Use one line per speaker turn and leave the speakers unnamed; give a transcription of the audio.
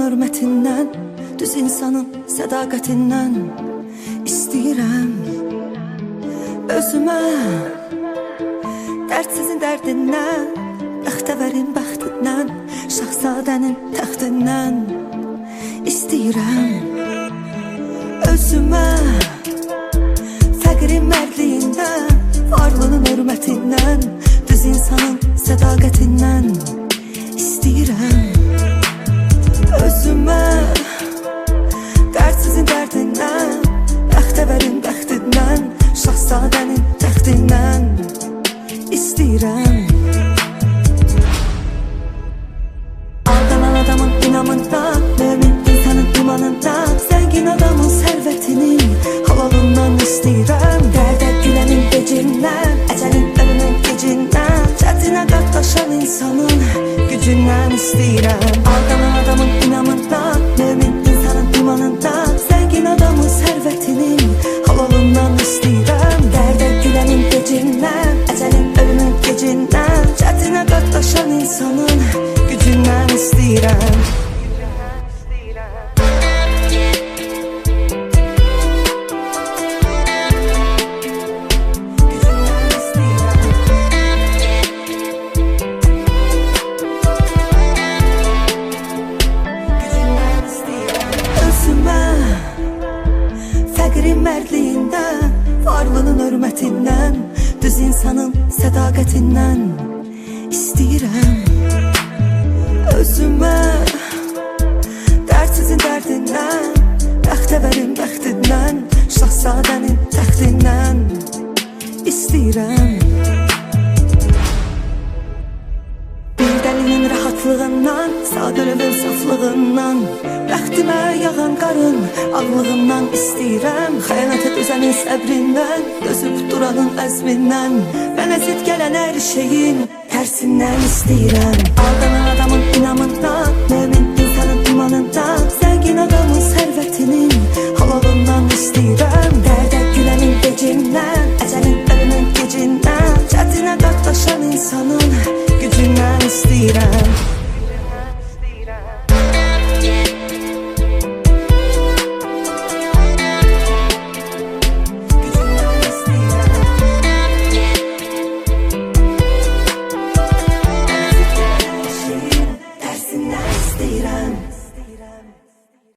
hörmətindən Düz insanın sədaqətindən İstəyirəm. Özümə Dərdsizin dərdindən Bəxtəvərin bəxtindən Şahzadənin təxtindən İstəyirəm. Özümə Fəqrin mərdliyindən Varlığın hörmətindən Düz insanın sədaqətindən İstəyirəm qatlaşan insanın Gücündən istəyirəm Aldanan adamın inamından Mömin insanın imanından Zəngin adamın sərvətinin Halalından istəyirəm Dərdə gülənin gecindən Əcəlin ölümün gecindən Çətinə qatlaşan insanın Hörmətindən Düz insanın sədaqətindən İstəyirəm Özümə Dərdsizin dərdindən Bəxtəvərin bəxtindən Şahzadənin təxtindən İstəyirəm Bir dəlinin rahatlığından Sadəlövün saflığından Bəxtimə yağan qarın Ağlığından istəyirəm Xəyanətə dözənin səbrindən Dözüb duranın əzmindən Mənə zid gələn hər şeyin Tərsindən istəyirəm Aldanan adamın inamından Mömin